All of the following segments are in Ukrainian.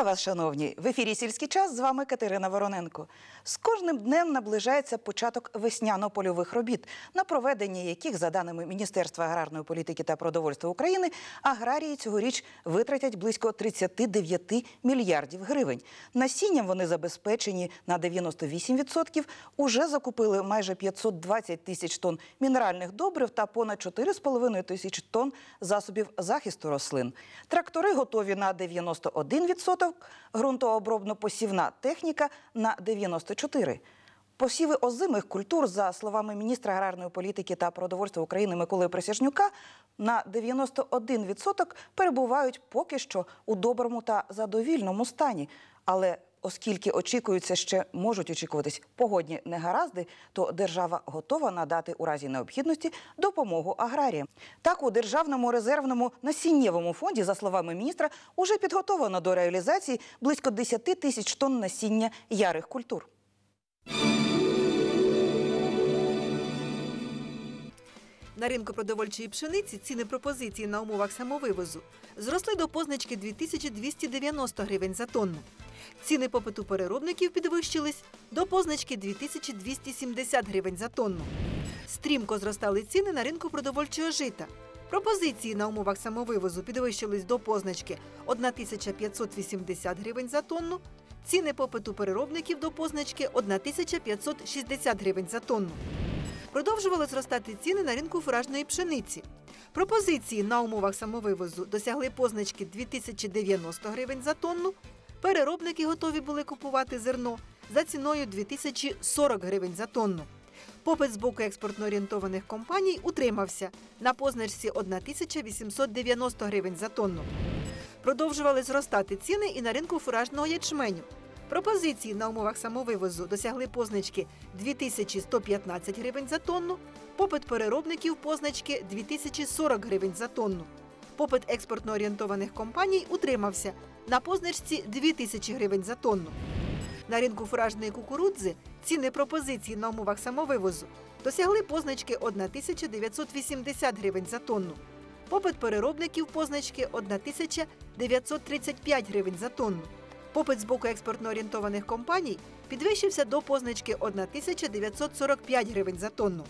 Вітаю вас, шановні! В ефірі сільський час з вами Катерина Вороненко. З кожним днем наближається початок весняно-польових робіт, на проведення яких, за даними Міністерства аграрної політики та продовольства України, аграрії цьогоріч витратять близько 39 мільярдів гривень. Насінням вони забезпечені на 98%, уже закупили майже 520 тисяч тонн мінеральних добрив та понад 4,5 тисяч тонн засобів захисту рослин. Трактори готові на 91%, ґрунтообробно-посівна техніка на 94%. Посіви озимих культур, за словами міністра аграрної політики та продовольства України Миколи Присяжнюка, на 91% перебувають поки що у доброму та задовільному стані. Але оскільки очікуються ще можуть очікуватись погодні негаразди, то держава готова надати у разі необхідності допомогу аграріям. Так, у державному резервному насіннєвому фонді, за словами міністра, уже підготовлено до реалізації близько 10 тисяч тонн насіння ярих культур. На ринку продовольчої пшениці ціни пропозиції на умовах самовивозу зросли до позначки 2290 гривень за тонну. Ціни попиту переробників підвищились до позначки 2270 гривень за тонну. Стрімко зростали ціни на ринку продовольчого жита. Пропозиції на умовах самовивозу підвищились до позначки 1580 гривень за тонну. Ціни попиту переробників до позначки 1560 гривень за тонну. Продовжували зростати ціни на ринку фуражної пшениці. Пропозиції на умовах самовивозу досягли позначки 2090 гривень за тонну. Переробники готові були купувати зерно за ціною 2040 гривень за тонну. Попит з боку експортно орієнтованих компаній утримався на позначці 1890 гривень за тонну. Продовжували зростати ціни і на ринку фуражного ячменю. Пропозиції на умовах самовивозу досягли позначки 2115 гривень за тонну, попит переробників позначки 2040 гривень за тонну. Попит експортно орієнтованих компаній утримався на позначці 2000 гривень за тонну. На ринку фуражної кукурудзи ціни пропозиції на умовах самовивозу досягли позначки 1980 гривень за тонну. Попит переробників позначки 1935 гривень за тонну. Попит з боку експортно орієнтованих компаній підвищився до позначки 1945 гривень за тонну.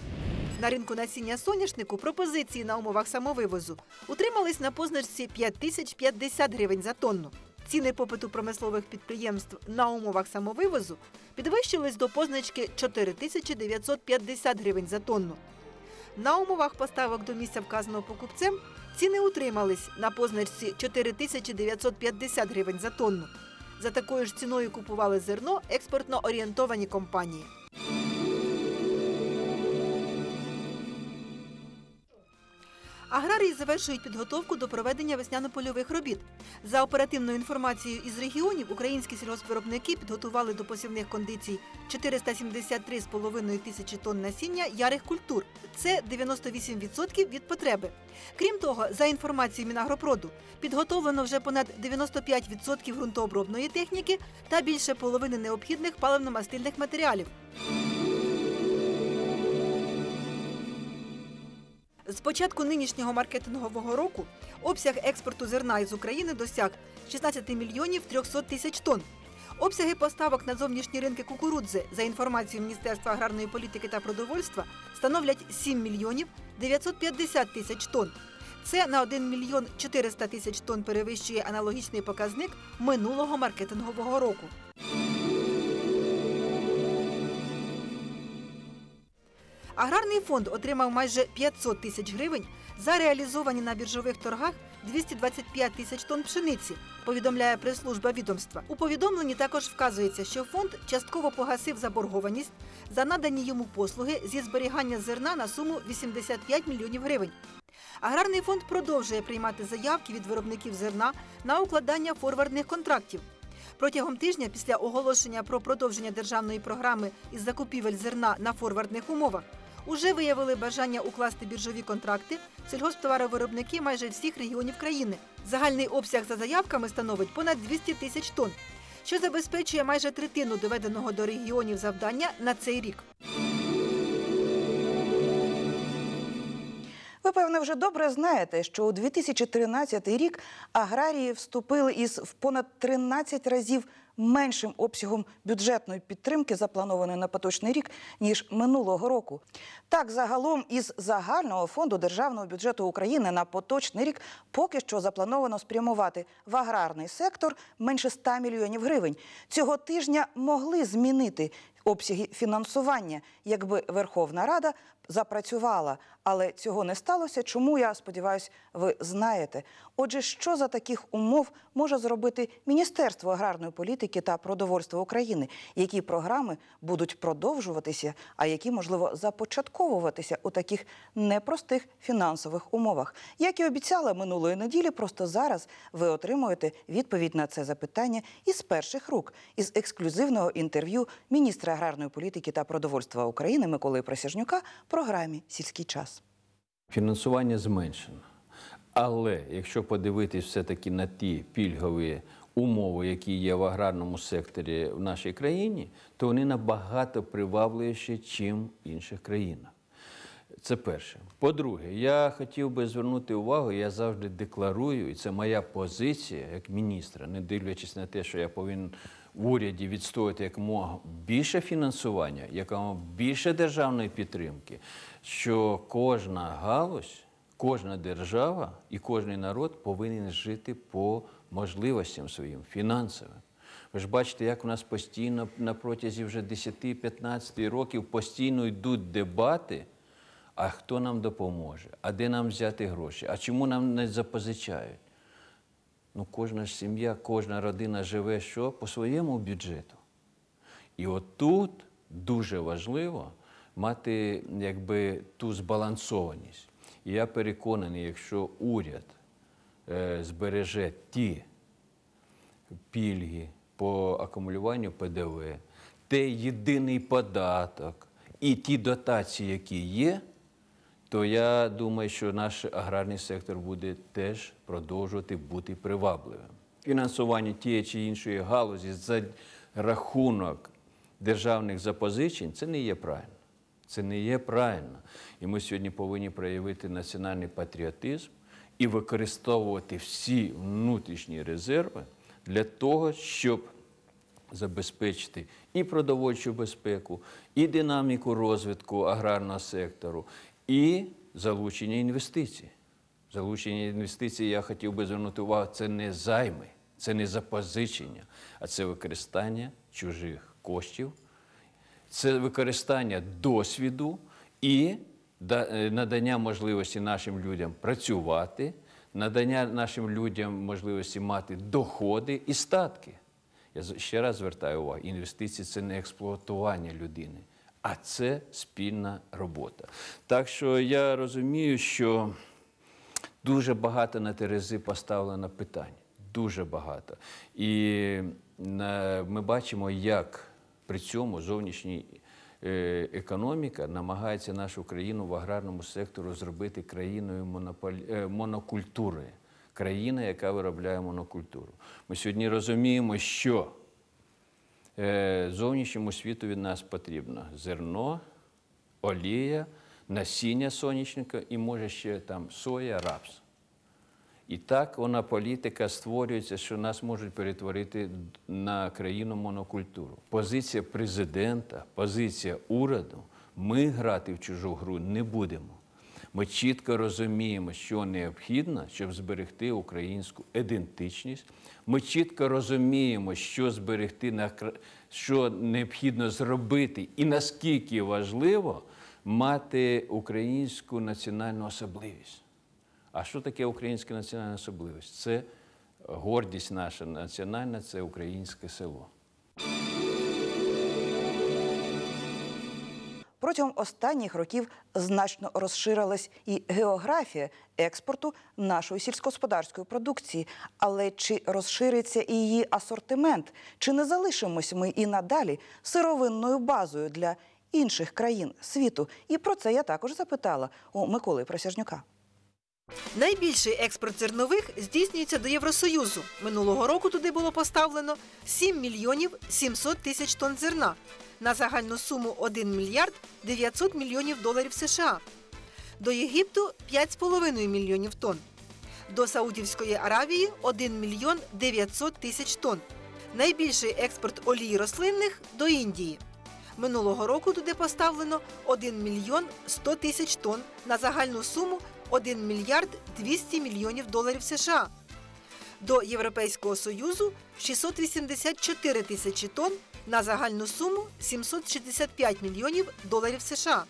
На ринку насіння соняшнику пропозиції на умовах самовивозу утримались на позначці 5050 гривень за тонну. Ціни попиту промислових підприємств на умовах самовивозу підвищились до позначки 4950 гривень за тонну. На умовах поставок до місця вказаного покупцем ціни утримались на позначці 4950 гривень за тонну. За такою ж ціною купували зерно експортно орієнтовані компанії. Аграрії завершують підготовку до проведення весняно-польових робіт. За оперативною інформацією із регіонів, українські сільгоспвиробники підготували до посівних кондицій 473,5 тисячі тонн насіння ярих культур. Це 98% від потреби. Крім того, за інформацією Мінагропроду, підготовлено вже понад 95% ґрунтообробної техніки та більше половини необхідних паливно-мастильних матеріалів. З початку нинішнього маркетингового року обсяг експорту зерна із України досяг 16 мільйонів 300 тисяч тонн. Обсяги поставок на зовнішні ринки кукурудзи, за інформацією Міністерства аграрної політики та продовольства, становлять 7 мільйонів 950 тисяч тонн. Це на 1 мільйон 400 тисяч тонн перевищує аналогічний показник минулого маркетингового року. Аграрний фонд отримав майже 500 тисяч гривень за реалізовані на біржових торгах 225 тисяч тонн пшениці, повідомляє прес-служба відомства. У повідомленні також вказується, що фонд частково погасив заборгованість за надані йому послуги зі зберігання зерна на суму 85 мільйонів гривень. Аграрний фонд продовжує приймати заявки від виробників зерна на укладання форвардних контрактів. Протягом тижня після оголошення про продовження державної програми із закупівель зерна на форвардних умовах уже виявили бажання укласти біржові контракти сільгосптоваровиробники майже всіх регіонів країни. Загальний обсяг за заявками становить понад 200 тисяч тонн, що забезпечує майже третину доведеного до регіонів завдання на цей рік. Ви, певне, вже добре знаєте, що у 2013 рік аграрії вступили із в понад 13 разів меншим обсягом бюджетної підтримки, запланованої на поточний рік, ніж минулого року. Так, загалом із загального фонду державного бюджету України на поточний рік поки що заплановано спрямувати в аграрний сектор менше 100 мільйонів гривень. Цього тижня могли змінити обсяги фінансування, якби Верховна Рада запрацювала. Але цього не сталося. Чому я сподіваюся, ви знаєте? Отже, що за таких умов може зробити Міністерство аграрної політики та продовольства України? Які програми будуть продовжуватися, а які можливо започатковуватися у таких непростих фінансових умовах? Як і обіцяла минулої неділі, просто зараз ви отримуєте відповідь на це запитання із перших рук із ексклюзивного інтерв'ю міністра аграрної політики та продовольства України Миколи Присяжнюка в програмі Сільський час. Фінансування зменшено. Але якщо подивитись все-таки на ті пільгові умови, які є в аграрному секторі в нашій країні, то вони набагато привабливіші, ніж в інших країнах. Це перше. По-друге, я хотів би звернути увагу, я завжди декларую, і це моя позиція як міністра, не дивлячись на те, що я повинен в уряді відстояти якомога більше фінансування, якомога більше державної підтримки, що кожна галузь, кожна держава і кожен народ повинен жити по можливостям своїм фінансовим. Ви ж бачите, як у нас постійно на протязі вже 10-15 років постійно йдуть дебати. А хто нам допоможе? А де нам взяти гроші? А чому нам не запозичають? Ну, кожна ж сім'я, кожна родина живе що? По своєму бюджету. І от тут дуже важливо мати якби, ту збалансованість. І я переконаний, якщо уряд е, збереже ті пільги по акумулюванню ПДВ, той єдиний податок і ті дотації, які є, то я думаю, що наш аграрний сектор буде теж продовжувати бути привабливим. Фінансування тієї чи іншої галузі за рахунок державних запозичень це не є правильно. Це не є правильно. І ми сьогодні повинні проявити національний патріотизм і використовувати всі внутрішні резерви для того, щоб забезпечити і продовольчу безпеку, і динаміку розвитку аграрного сектору, і залучення інвестицій. Залучення інвестицій, я хотів би звернути увагу, це не займи, це не запозичення, а це використання чужих коштів, це використання досвіду і е, надання можливості нашим людям працювати, надання нашим людям можливості мати доходи і статки. Я ще раз звертаю увагу, інвестиції це не експлуатування людини, а це спільна робота. Так що я розумію, що дуже багато на Терези поставлено питань. Дуже багато. І е, ми бачимо, як при цьому зовнішній е, економіка намагається нашу країну в аграрному сектору зробити країною монополі... е, монокультури. Країна, яка виробляє монокультуру. Ми сьогодні розуміємо, що зовнішньому світу від нас потрібно зерно, олія, насіння сонячника і може ще там соя, рапс. І так вона політика створюється, що нас можуть перетворити на країну монокультуру. Позиція президента, позиція уряду. Ми грати в чужу гру не будемо. Ми чітко розуміємо, що необхідно, щоб зберегти українську ідентичність. Ми чітко розуміємо, що зберегти що необхідно зробити, і наскільки важливо мати українську національну особливість. А що таке українська національна особливість? Це гордість наша національна, це українське село. Протягом останніх років значно розширилась і географія експорту нашої сільськогосподарської продукції. Але чи розшириться і її асортимент? Чи не залишимось ми і надалі сировинною базою для інших країн світу? І про це я також запитала у Миколи Присяжнюка. Найбільший експорт зернових здійснюється до Євросоюзу. Минулого року туди було поставлено 7 мільйонів 700 тисяч тонн зерна на загальну суму 1 мільярд 900 мільйонів доларів США. до Єгипту 5,5 мільйонів тонн, до Саудівської Аравії 1 мільйон 900 тисяч тонн. Найбільший експорт олій рослинних до Індії. Минулого року туди поставлено 1 мільйон 100 тисяч тонн на загальну суму 1 мільярд 200 мільйонів доларів США. До Європейського Союзу 684 тисячі тонн на загальну суму 765 мільйонів доларів США.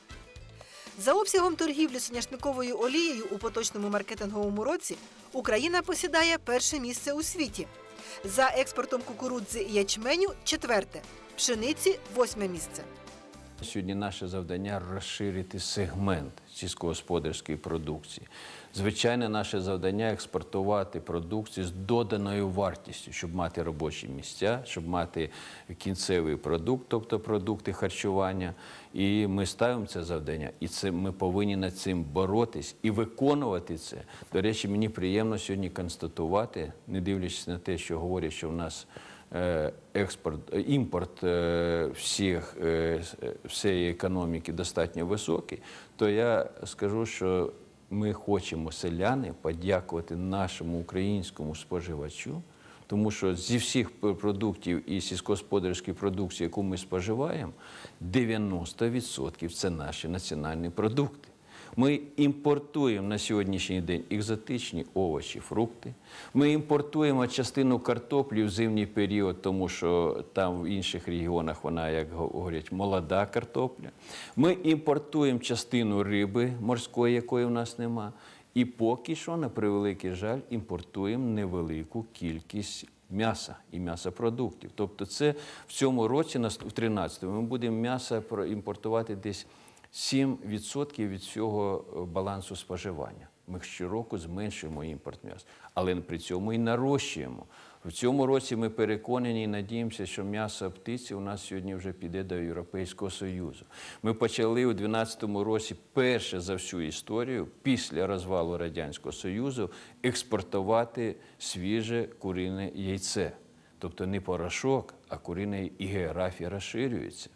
За обсягом торгівлі соняшниковою олією у поточному маркетинговому році Україна посідає перше місце у світі. За експортом кукурудзи і ячменю четверте, пшениці восьме місце. Сьогодні наше завдання розширити сегмент сільськогосподарської продукції. Звичайне наше завдання експортувати продукцію з доданою вартістю, щоб мати робочі місця, щоб мати кінцевий продукт, тобто продукти харчування. І ми ставимо це завдання, і це ми повинні над цим боротись і виконувати це. До речі, мені приємно сьогодні констатувати, не дивлячись на те, що говорять, що в нас експорт, е, імпорт е, всіх, е, е, всієї економіки достатньо високий, то я скажу, що ми хочемо селяни подякувати нашому українському споживачу, тому що зі всіх продуктів і сільськогосподарської продукції, яку ми споживаємо, 90% це наші національні продукти. Ми імпортуємо на сьогоднішній день екзотичні овочі, фрукти. Ми імпортуємо частину картоплі в зимній період, тому що там в інших регіонах вона, як говорять, молода картопля. Ми імпортуємо частину риби морської, якої в нас нема. І поки що, на превеликий жаль, імпортуємо невелику кількість м'яса і м'ясопродуктів. Тобто, це в цьому році, в 13-му, ми будемо м'ясо імпортувати десь 7% від всього е, балансу споживання. Ми щороку зменшуємо імпорт м'яса, але при цьому і нарощуємо. В цьому році ми переконані і надіємося, що м'ясо птиці у нас сьогодні вже піде до Європейського Союзу. Ми почали у 2012 році перше за всю історію після розвалу Радянського Союзу експортувати свіже курине яйце. Тобто не порошок, а курине і географія розширюється.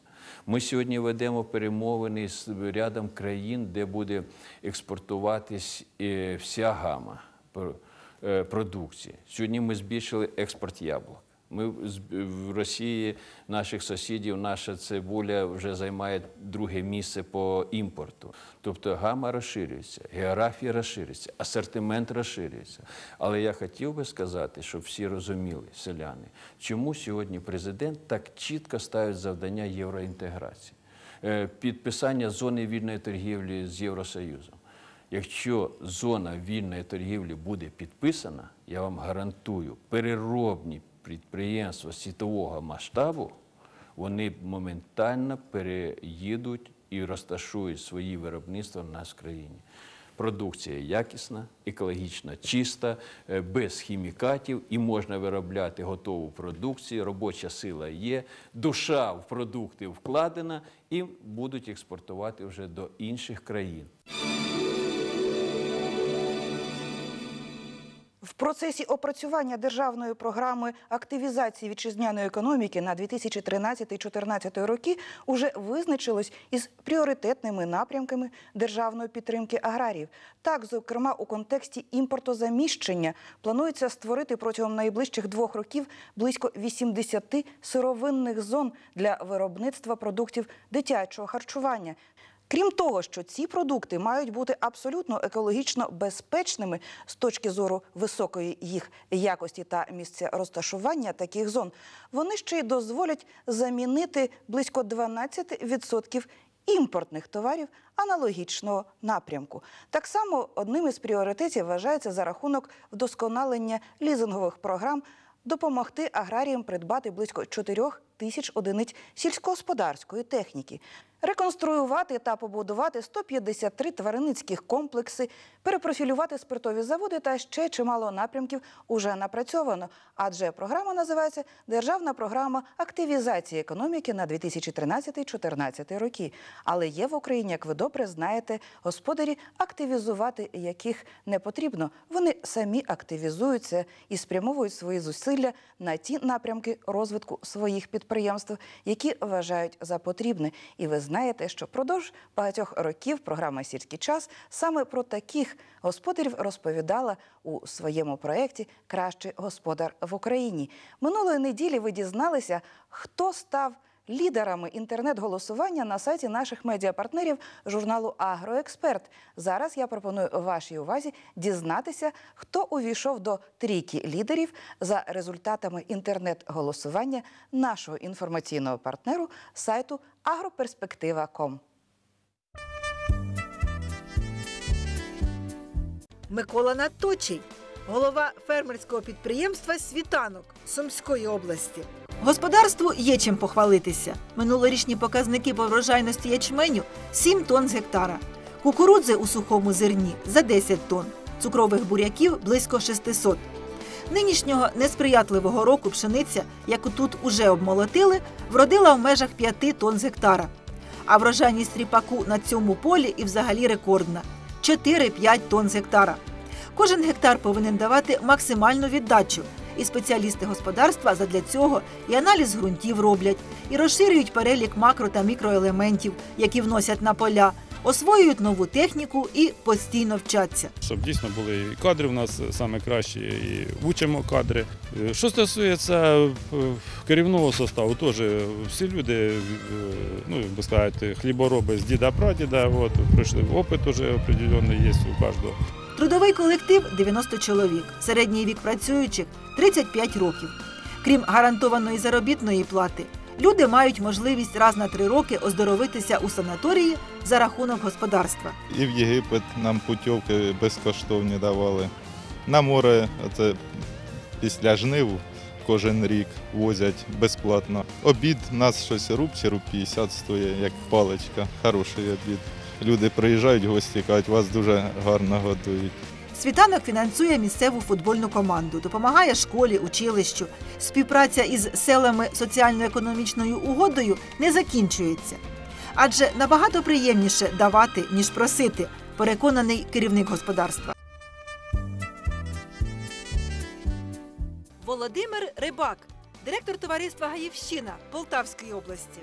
Ми сьогодні ведемо перемовини з рядом країн, де буде експортуватись е, вся гама е, продукції. Сьогодні ми збільшили експорт яблук. Ми в- Росії наших сусідів, наша цибуля вже займає друге місце по імпорту. Тобто гама розширюється, географія розширюється, асортимент розширюється. Але я хотів би сказати, щоб всі розуміли, селяни, чому сьогодні президент так чітко ставить завдання євроінтеграції, Е, підписання зони вільної торгівлі з Євросоюзом. Якщо зона вільної торгівлі буде підписана, я вам гарантую, переробні підприємства світового масштабу вони моментально переїдуть і розташують свої виробництва в нас в країні. Продукція якісна, екологічно чиста, е, без хімікатів, і можна виробляти готову продукцію. Робоча сила є, душа в продукти вкладена і будуть експортувати вже до інших країн. В процесі опрацювання державної програми активізації вітчизняної економіки на 2013-2014 роки уже визначилось із пріоритетними напрямками державної підтримки аграріїв. Так, зокрема, у контексті імпортозаміщення планується створити протягом найближчих двох років близько 80 сировинних зон для виробництва продуктів дитячого харчування. Крім того, що ці продукти мають бути абсолютно екологічно безпечними з точки зору високої їх якості та місця розташування таких зон, вони ще й дозволять замінити близько 12% імпортних товарів аналогічного напрямку. Так само одним із пріоритетів вважається за рахунок вдосконалення лізингових програм допомогти аграріям придбати близько 4 тисяч одиниць сільськогосподарської техніки, реконструювати та побудувати 153 тваринницьких комплекси, перепрофілювати спиртові заводи та ще чимало напрямків уже напрацьовано. Адже програма називається Державна програма активізації економіки на 2013-2014 роки. Але є в Україні, як ви добре знаєте, господарі, активізувати яких не потрібно. Вони самі активізуються і спрямовують свої зусилля на ті напрямки розвитку своїх підприємств, які вважають за потрібне. І ви знаєте, знаєте, що впродовж багатьох років програма Сільський час саме про таких господарів розповідала у своєму проєкті Кращий господар в Україні. Минулої неділі ви дізналися, хто став лідерами інтернет-голосування на сайті наших медіапартнерів журналу Агроексперт. Зараз я пропоную вашій увазі дізнатися, хто увійшов до трійки лідерів за результатами інтернет-голосування нашого інформаційного партнеру сайту агроперспектива.ком. Микола Наточий, голова фермерського підприємства Світанок Сумської області. Господарству є чим похвалитися. Минулорічні показники по врожайності ячменю 7 тонн з гектара, кукурудзи у сухому зерні за 10 тонн, цукрових буряків близько 600. Нинішнього несприятливого року пшениця, яку тут уже обмолотили, вродила в межах 5 тонн з гектара. А врожайність ріпаку на цьому полі і взагалі рекордна 4-5 тонн з гектара. Кожен гектар повинен давати максимальну віддачу. І спеціалісти господарства задля цього і аналіз ґрунтів роблять, і розширюють перелік макро та мікроелементів, які вносять на поля, освоюють нову техніку і постійно вчаться. щоб дійсно були кадри в нас саме кращі, і учимо кадри. Що стосується е, керівного составу, теж всі люди, е, ну би сказати, хлібороби з діда прадіда, от, пройшли опит уже определенний є у кожного. Трудовий колектив 90 чоловік, середній вік працюючих 35 років. Крім гарантованої заробітної плати, люди мають можливість раз на три роки оздоровитися у санаторії за рахунок господарства. І в Єгипет нам путівки безкоштовні давали. На море це після жнив кожен рік возять безплатно. Обід у нас щось руб чи руб 50 стоїть, як паличка. Хороший обід. Люди приїжджають, гості кажуть, вас дуже гарно готують. Світанок фінансує місцеву футбольну команду, допомагає школі, училищу. Співпраця із селами соціально-економічною угодою не закінчується. Адже набагато приємніше давати, ніж просити, переконаний керівник господарства. Володимир Рибак, директор товариства Гаївщина Полтавської області.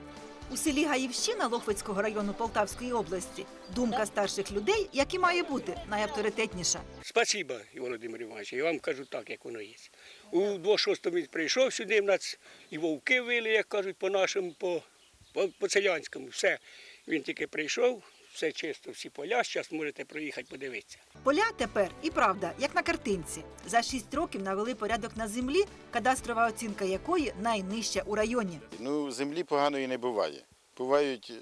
У селі Гаївщина Лохвицького району Полтавської області думка старших людей, як і має бути, найавторитетніша. Спасибо, Володимир Іванович. Я вам кажу так, як воно є. У 26-му він прийшов сюди, в нас і вовки вили, як кажуть, по нашому, по, по, по селянському. Все. Він тільки прийшов, все чисто, всі поля. Зараз можете проїхати, подивитися. Поля тепер і правда, як на картинці. За шість років навели порядок на землі, кадастрова оцінка якої найнижча у районі. Ну, землі поганої не буває. Бувають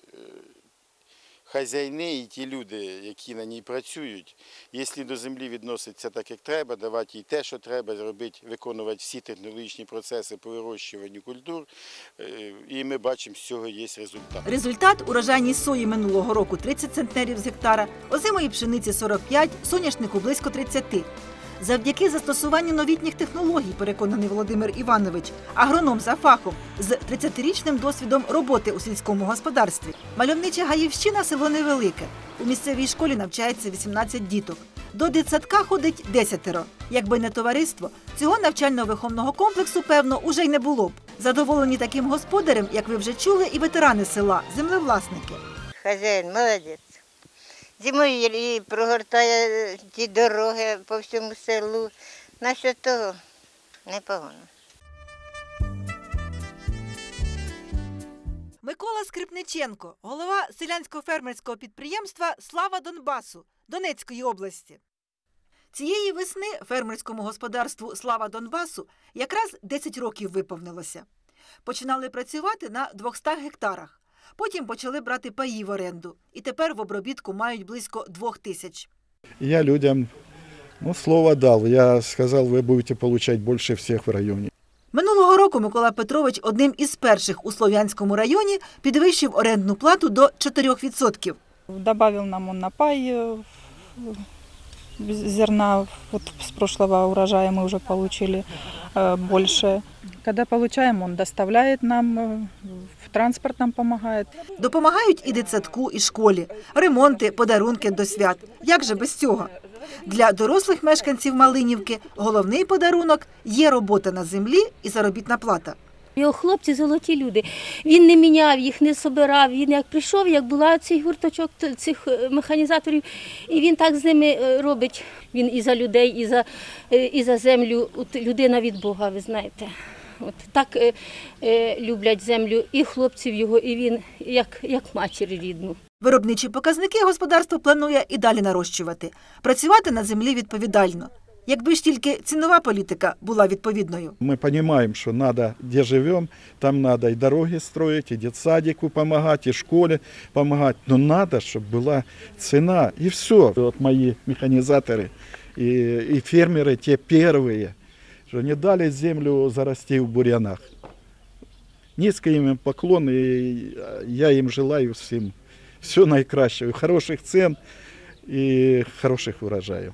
хазяїни і ті люди, які на ній працюють. Якщо до землі відноситься так, як треба, давати їй те, що треба, зробити, виконувати всі технологічні процеси по вирощуванню культур. е, І ми бачимо, з цього є результат. Результат урожайній сої минулого року 30 центнерів з гектара, озимої пшениці 45, соняшнику близько 30. Завдяки застосуванню новітніх технологій, переконаний Володимир Іванович, агроном за фахом з 30-річним досвідом роботи у сільському господарстві. Мальовнича Гаївщина село невелике. У місцевій школі навчається 18 діток. До дитсадка ходить десятеро. Якби не товариство, цього навчально-виховного комплексу, певно, уже й не було б. Задоволені таким господарем, як ви вже чули, і ветерани села, землевласники. Хазяїн молодець. Зимою і прогортає ті дороги по всьому селу. Насчет того непогано. Микола Скрипниченко, голова селянського фермерського підприємства Слава Донбасу Донецької області. Цієї весни фермерському господарству Слава Донбасу якраз 10 років виповнилося. Починали працювати на 200 гектарах. Потім почали брати паї в оренду. І тепер в обробітку мають близько 2 тисяч. Я людям ну, слово дал. Я сказал, вы будете получать больше всех в районе. Минулого року Микола Петрович одним із перших у Слов'янському районі підвищив орендну плату до 4%. Добавил нам он на пай э, зерна. Вот с прошлого урожая мы уже получили э, больше. Когда получаем, он доставляет нам, э, в транспорт нам помогает. Допомагають і дитсадку, і школі, ремонти, подарунки до свят. Як же без цього? Для дорослих мешканців Малинівки головний подарунок є робота на землі і заробітна плата. Його хлопці золоті люди. Він не міняв їх, не собирав. Він як прийшов, як була цей гурточок цих е, механізаторів, і він так з ними е, робить. Він і за людей, і за, е, і за землю. От людина від Бога, ви знаєте. От так е, е, люблять землю і хлопців його, і він як, як матір рідну. Виробничі показники господарство планує і далі нарощувати, працювати на землі відповідально. Якби ж тільки цінова політика була відповідною. Мы понимаем, что надо, где живем, там надо и дороги строить, и детсадику помогать, и школе помогать. Но надо, чтобы была цена, и все. Вот мои механизаторы и, и фермеры, те первые, что не дали землю зарасти в бурьянах. Низкий им поклон, и я им желаю всем все наикращего, хороших цен и хороших урожаев.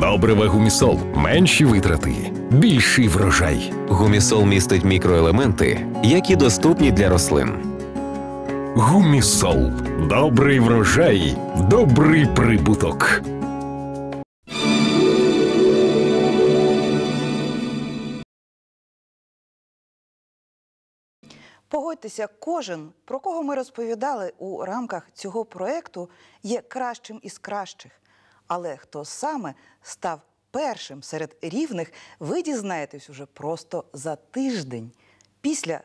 Добрива гумісол. Менші витрати, більший врожай. Гумісол містить мікроелементи, які доступні для рослин. Гумісол. Добрий врожай, добрий прибуток. Погодьтеся, кожен, про кого ми розповідали у рамках цього проекту, є кращим із кращих. Але хто саме став першим серед рівних, ви дізнаєтесь уже просто за тиждень після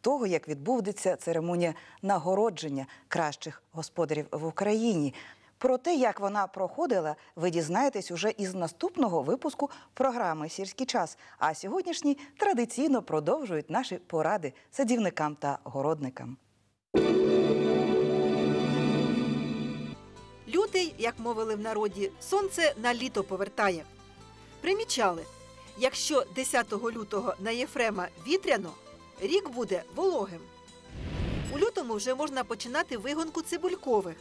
того, як відбудеться церемонія нагородження кращих господарів в Україні. Про те, як вона проходила, ви дізнаєтесь уже із наступного випуску програми Сільський час. А сьогоднішні традиційно продовжують наші поради садівникам та городникам. Лютий, як мовили в народі, сонце на літо повертає. Примічали, якщо 10 лютого на Єфрема вітряно, рік буде вологим. У лютому вже можна починати вигонку цибулькових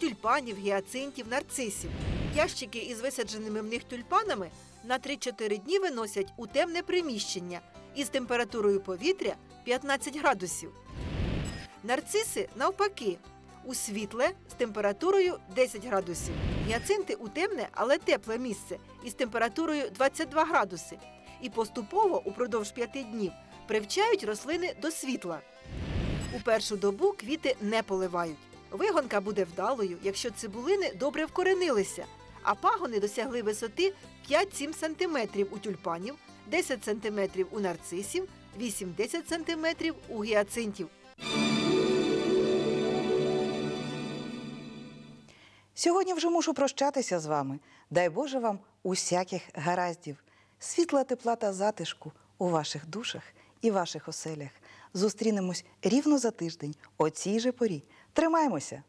тюльпанів, гіацинтів, нарцисів. Ящики із висадженими в них тюльпанами на 3-4 дні виносять у темне приміщення із температурою повітря 15 градусів. Нарциси навпаки, у світле з температурою 10 градусів. Гіацинти у темне, але тепле місце із температурою 22 градуси. І поступово упродовж 5 днів привчають рослини до світла. У першу добу квіти не поливають. Вигонка буде вдалою, якщо цибулини добре вкоренилися, а пагони досягли висоти 5-7 см у тюльпанів, 10 см у нарцисів, 8-10 см у гіацинтів. Сьогодні вже мушу прощатися з вами. Дай Боже вам усяких гараздів, світла, тепла та затишку у ваших душах і ваших оселях. Зустрінемось рівно за тиждень о цій же порі. Тримаймося!